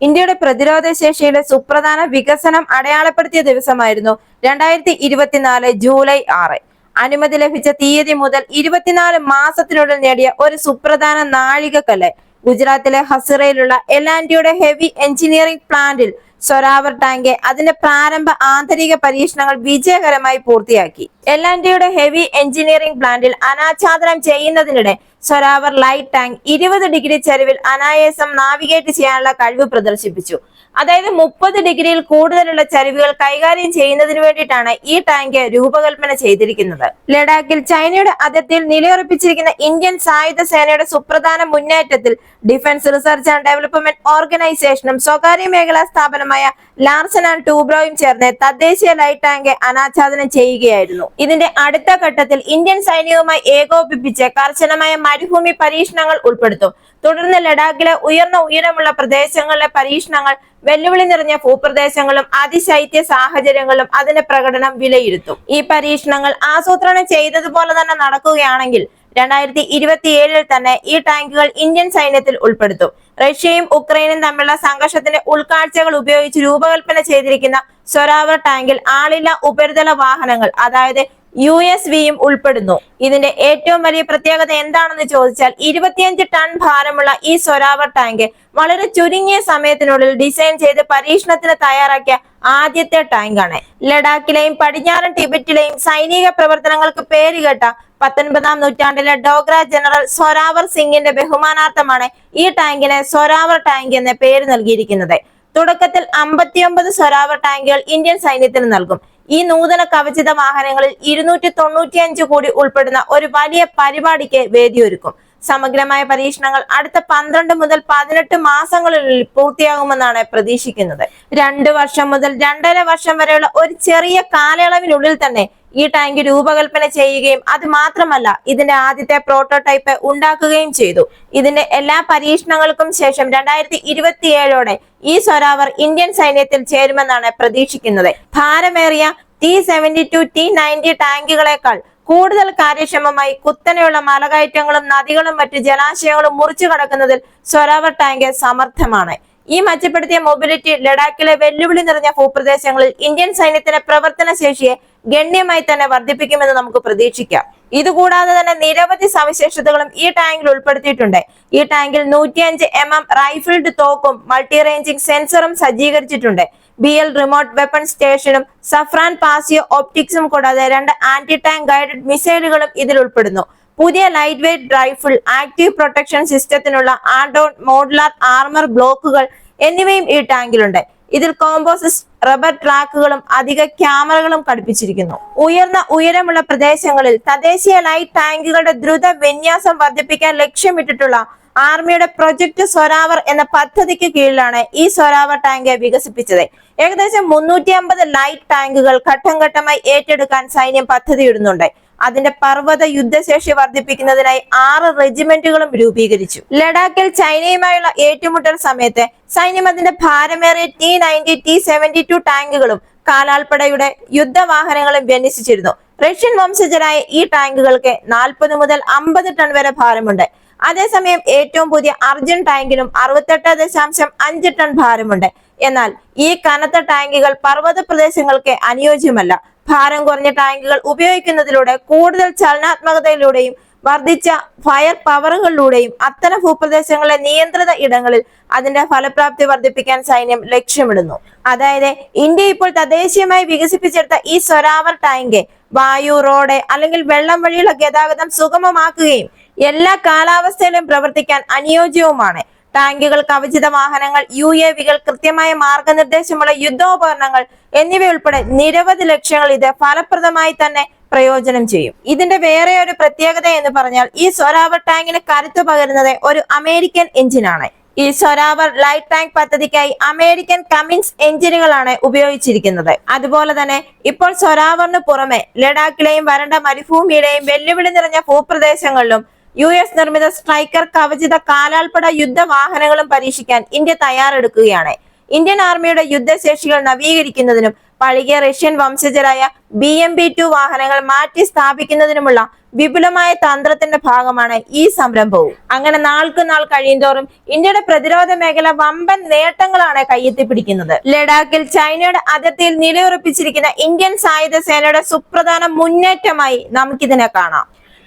ഇന്ത്യയുടെ പ്രതിരോധ ശേഷിയുടെ സുപ്രധാന വികസനം അടയാളപ്പെടുത്തിയ ദിവസമായിരുന്നു രണ്ടായിരത്തി ഇരുപത്തിനാല് ജൂലൈ ആറ്. അനുമതി ലഭിച്ച തീയതി മുതൽ ഇരുപത്തിനാല് മാസത്തിനുള്ളിൽ നേടിയ ഒരു സുപ്രധാന നാഴികക്കല്ല് ഗുജറാത്തിലെ ഹസിറയിലുള്ള എലാൻഡിയുടെ ഹെവി എഞ്ചിനീയറിംഗ് പ്ലാന്റിൽ സൊരാവർ ടാങ്ക് അതിന്റെ പ്രാരംഭ ആന്തരിക പരീക്ഷണങ്ങൾ വിജയകരമായി പൂർത്തിയാക്കി. എലാൻഡിയുടെ ഹെവി എഞ്ചിനീയറിംഗ് പ്ലാന്റിൽ അനാച്ഛാദനം ചെയ്യുന്നതിനിടെ സൊരാവർ ലൈറ്റ് ടാങ്ക് ഇരുപത് ഡിഗ്രി ചെരുവിൽ അനായാസം നാവിഗേറ്റ് ചെയ്യാനുള്ള കഴിവ് പ്രദർശിപ്പിച്ചു. അതായത് മുപ്പത് ഡിഗ്രിയിൽ കൂടുതലുള്ള ചരിവുകൾ കൈകാര്യം ചെയ്യുന്നതിന് വേണ്ടിയിട്ടാണ് ഈ ടാങ്ക് രൂപകൽപ്പന ചെയ്തിരിക്കുന്നത്. ലഡാക്കിൽ ചൈനയുടെ അതിർത്തിയിൽ നിലയുറപ്പിച്ചിരിക്കുന്ന ഇന്ത്യൻ സായുധ സേനയുടെ സുപ്രധാന മുന്നേറ്റത്തിൽ ഡിഫൻസ് റിസർച്ച് ആൻഡ് ഡെവലപ്മെന്റ് ഓർഗനൈസേഷനും സ്വകാര്യ മേഖലാ സ്ഥാപനമായ ലാർസൻ ആൻഡ് ടൂബ്രോയും ചേർന്ന് തദ്ദേശീയ ലൈറ്റ് ടാങ്ക് അനാച്ഛാദനം ചെയ്യുകയായിരുന്നു. ഇതിന്റെ അടുത്ത ഘട്ടത്തിൽ ഇന്ത്യൻ സൈന്യവുമായി ഏകോപിപ്പിച്ച് കർശനമായ മരുഭൂമി പരീക്ഷണങ്ങൾ ഉൾപ്പെടുത്തും. തുടർന്ന് ലഡാക്കിലെ ഉയർന്ന ഉയരമുള്ള പ്രദേശങ്ങളിലെ പരീക്ഷണങ്ങൾ വെല്ലുവിളി നിറഞ്ഞ ഭൂപ്രദേശങ്ങളും അതിശൈത്യ സാഹചര്യങ്ങളും അതിന്റെ പ്രകടനം വിലയിരുത്തും. ഈ പരീക്ഷണങ്ങൾ ആസൂത്രണം ചെയ്തതുപോലെ തന്നെ നടക്കുകയാണെങ്കിൽ രണ്ടായിരത്തി ഇരുപത്തിയേഴിൽ തന്നെ ഈ ടാങ്കുകൾ ഇന്ത്യൻ സൈന്യത്തിൽ ഉൾപ്പെടുത്തും. റഷ്യയും ഉക്രൈനും തമ്മിലുള്ള സംഘർഷത്തിന്റെ ഉൾക്കാഴ്ചകൾ ഉപയോഗിച്ച് രൂപകൽപ്പന ചെയ്തിരിക്കുന്ന സ്വരാവർ ടാങ്കിൽ ആളില്ല ഉപരിതല വാഹനങ്ങൾ അതായത് യു എസ് വിയും ഉൾപ്പെടുന്നു. ഇതിന്റെ ഏറ്റവും വലിയ പ്രത്യേകത എന്താണെന്ന് ചോദിച്ചാൽ ഇരുപത്തിയഞ്ച് ടൺ ഭാരമുള്ള ഈ സൊരാവർ ടാങ്ക് വളരെ ചുരുങ്ങിയ സമയത്തിനുള്ളിൽ ഡിസൈൻ ചെയ്ത് പരീക്ഷണത്തിന് തയ്യാറാക്കിയ ആദ്യത്തെ ടാങ്കാണ്. ലഡാക്കിലെയും പടിഞ്ഞാറൻ ടിബറ്റിലെയും സൈനിക പ്രവർത്തനങ്ങൾക്ക് പേരുകേട്ട പത്തൊൻപതാം നൂറ്റാണ്ടിലെ ഡോഗ്ര ജനറൽ സൊരാവർ സിംഗിന്റെ ബഹുമാനാർത്ഥമാണ് ഈ ടാങ്കിന് സൊരാവർ ടാങ്ക് എന്ന പേര് നൽകിയിരിക്കുന്നത്. തുടക്കത്തിൽ അമ്പത്തിയൊമ്പത് സ്വരാവ ടാങ്കുകൾ ഇന്ത്യൻ സൈന്യത്തിന് നൽകും. ഈ നൂതന കവചിത വാഹനങ്ങളിൽ ഇരുന്നൂറ്റി തൊണ്ണൂറ്റിയഞ്ച് കോടി ഉൾപ്പെടുന്ന ഒരു വലിയ പരിപാടിക്ക് വേദിയൊരുക്കും. സമഗ്രമായ പരീക്ഷണങ്ങൾ അടുത്ത പന്ത്രണ്ട് മുതൽ പതിനെട്ട് മാസങ്ങളിൽ പൂർത്തിയാകുമെന്നാണ് പ്രതീക്ഷിക്കുന്നത്. രണ്ട് വർഷം മുതൽ രണ്ടര വർഷം വരെയുള്ള ഒരു ചെറിയ കാലയളവിനുള്ളിൽ തന്നെ ഈ ടാങ്ക് രൂപകൽപ്പന ചെയ്യുകയും അത് മാത്രമല്ല ഇതിന്റെ ആദ്യത്തെ പ്രോട്ടോടൈപ്പ് ഉണ്ടാക്കുകയും ചെയ്തു. ഇതിന്റെ എല്ലാ പരീക്ഷണങ്ങൾക്കും ശേഷം രണ്ടായിരത്തി ഇരുപത്തിയേഴോടെ ഈ സൊരാവർ ഇന്ത്യൻ സൈന്യത്തിൽ ചേരുമെന്നാണ് പ്രതീക്ഷിക്കുന്നത്. ഭാരമേറിയ T seventy two T ninety ടാങ്കുകളെക്കാൾ കൂടുതൽ കാര്യക്ഷമമായി കുത്തനെയുള്ള മലകയറ്റങ്ങളും നദികളും മറ്റ് ജലാശയങ്ങളും മുറിച്ചു കടക്കുന്നതിൽ സ്വരാവർ ടാങ്ക് സമർത്ഥമാണ്. ഈ മെച്ചപ്പെടുത്തിയ മൊബിലിറ്റി ലഡാക്കിലെ വെല്ലുവിളി നിറഞ്ഞ ഭൂപ്രദേശങ്ങളിൽ ഇന്ത്യൻ സൈന്യത്തിന്റെ പ്രവർത്തന ശേഷിയെ ഗണ്യമായി തന്നെ വർദ്ധിപ്പിക്കുമെന്ന് നമുക്ക് പ്രതീക്ഷിക്കാം. ഇതുകൂടാതെ തന്നെ നിരവധി സവിശേഷതകളും ഈ ടാങ്കിൽ ഉൾപ്പെടുത്തിയിട്ടുണ്ട്. ഈ ടാങ്കിൽ നൂറ്റിയഞ്ച് എം എം റൈഫിൾഡ് തോക്കും മൾട്ടി റേഞ്ചിങ് സെൻസറും സജ്ജീകരിച്ചിട്ടുണ്ട്. ബി എൽ റിമോട്ട് വെപ്പൺ സ്റ്റേഷനും സഫ്രാൻ പാസിയോ ഓപ്റ്റിക്സും കൂടാതെ രണ്ട് ആന്റി ടാങ്ക് ഗൈഡഡ് മിസൈലുകളും ഇതിൽ ഉൾപ്പെടുന്നു. പുതിയ light weight rifle active protection സിസ്റ്റത്തിനുള്ള add-on modular armour ബ്ലോക്കുകൾ എന്നിവയും ഈ ടാങ്കിലുണ്ട് ഇതിൽ കോമ്പോസിസ് റബ്ബർ ട്രാക്കുകളും അധിക ക്യാമറകളും ഘടിപ്പിച്ചിരിക്കുന്നു. ഉയർന്ന ഉയരമുള്ള പ്രദേശങ്ങളിൽ തദ്ദേശീയ ലൈറ്റ് ടാങ്കുകളുടെ ദ്രുത വിന്യാസം വർദ്ധിപ്പിക്കാൻ ലക്ഷ്യമിട്ടിട്ടുള്ള ആർമിയുടെ പ്രൊജക്ട് സ്വരാവർ എന്ന പദ്ധതിക്ക് കീഴിലാണ് ഈ സ്വരാവർ ടാങ്ക് വികസിപ്പിച്ചത്. ഏകദേശം മുന്നൂറ്റി അമ്പത് ലൈറ്റ് ടാങ്കുകൾ ഘട്ടം ഘട്ടമായി ഏറ്റെടുക്കാൻ സൈന്യം പദ്ധതിയിടുന്നുണ്ട്. അതിന്റെ പർവത യുദ്ധശേഷി വർദ്ധിപ്പിക്കുന്നതിനായി ആറ് റെജിമെന്റുകളും രൂപീകരിച്ചു. ലഡാക്കിൽ ചൈനയുമായുള്ള ഏറ്റുമുട്ടൽ സമയത്ത് സൈന്യം അതിന്റെ ഭാരമേറിയ T ninety T seventy two ടാങ്കുകളും കാലാൾപ്പടയുടെ യുദ്ധവാഹനങ്ങളും വിന്യസിച്ചിരുന്നു. റഷ്യൻ വംശജരായ ഈ ടാങ്കുകൾക്ക് നാൽപ്പത് മുതൽ അമ്പത് ടൺ വരെ ഭാരമുണ്ട്. അതേസമയം ഏറ്റവും പുതിയ അർജുൻ ടാങ്കിനും അറുപത്തെട്ട് ദശാംശം അഞ്ച് ടൺ ഭാരമുണ്ട്. എന്നാൽ ഈ കനത്ത ടാങ്കുകൾ പർവത പ്രദേശങ്ങൾക്ക് അനുയോജ്യമല്ല. ഭാരം കുറഞ്ഞ ടാങ്കുകൾ ഉപയോഗിക്കുന്നതിലൂടെ കൂടുതൽ ചലനാത്മകതയിലൂടെയും വർദ്ധിച്ച ഫയർ പവറുകളിലൂടെയും അത്തരം ഭൂപ്രദേശങ്ങളിലെ നിയന്ത്രിത ഇടങ്ങളിൽ അതിന്റെ ഫലപ്രാപ്തി വർദ്ധിപ്പിക്കാൻ സൈന്യം ലക്ഷ്യമിടുന്നു. അതായത് ഇന്ത്യ ഇപ്പോൾ തദ്ദേശീയമായി വികസിപ്പിച്ചെടുത്ത ഈ സ്വരാവർ ടാങ്ക് വായു റോഡ് അല്ലെങ്കിൽ വെള്ളം വഴിയുള്ള ഗതാഗതം സുഗമമാക്കുകയും എല്ലാ കാലാവസ്ഥയിലും പ്രവർത്തിക്കാൻ അനുയോജ്യവുമാണ്. ടാങ്കുകൾ കവചിത വാഹനങ്ങൾ യു എ വികൾ കൃത്യമായ മാർഗനിർദ്ദേശമുള്ള യുദ്ധോപകരണങ്ങൾ എന്നിവയുൾപ്പെടെ നിരവധി ലക്ഷ്യങ്ങൾ ഇത് ഫലപ്രദമായി തന്നെ പ്രയോജനം ചെയ്യും. ഇതിന്റെ വേറെ ഒരു പ്രത്യേകത എന്ന് പറഞ്ഞാൽ ഈ സ്വരാവർ ടാങ്കിന് കരുത്തു പകരുന്നത് ഒരു അമേരിക്കൻ എഞ്ചിനാണ്. ഈ സ്വരാവർ ലൈറ്റ് ടാങ്ക് പദ്ധതിക്കായി അമേരിക്കൻ കമിൻസ് എഞ്ചിനുകളാണ് ഉപയോഗിച്ചിരിക്കുന്നത്. അതുപോലെ തന്നെ ഇപ്പോൾ സ്വരാവറിന് പുറമെ ലഡാക്കിലെയും വരണ്ട മരുഭൂമിയിലെയും വെല്ലുവിളി നിറഞ്ഞ ഭൂപ്രദേശങ്ങളിലും യു എസ് നിർമ്മിത സ്ട്രൈക്കർ കവചിത കാലാൾപ്പട യുദ്ധ വാഹനങ്ങളും പരീക്ഷിക്കാൻ ഇന്ത്യ തയ്യാറെടുക്കുകയാണ്. ഇന്ത്യൻ ആർമിയുടെ യുദ്ധശേഷികൾ നവീകരിക്കുന്നതിനും പഴകിയ റഷ്യൻ വംശജരായ ബി എം ബി ടു വാഹനങ്ങൾ മാറ്റി സ്ഥാപിക്കുന്നതിനുമുള്ള വിപുലമായ തന്ത്രത്തിന്റെ ഭാഗമാണ് ഈ സംരംഭവും. അങ്ങനെ നാൾക്ക് നാൾ കഴിയുന്തോറും ഇന്ത്യയുടെ പ്രതിരോധ മേഖല വമ്പൻ നേട്ടങ്ങളാണ് കയ്യെത്തിപ്പിടിക്കുന്നത് ലഡാക്കിൽ ചൈനയുടെ അതിർത്തിയിൽ നിലയുറപ്പിച്ചിരിക്കുന്ന ഇന്ത്യൻ സായുധ സേനയുടെ സുപ്രധാന മുന്നേറ്റമായി നമുക്കിതിനെ കാണാം.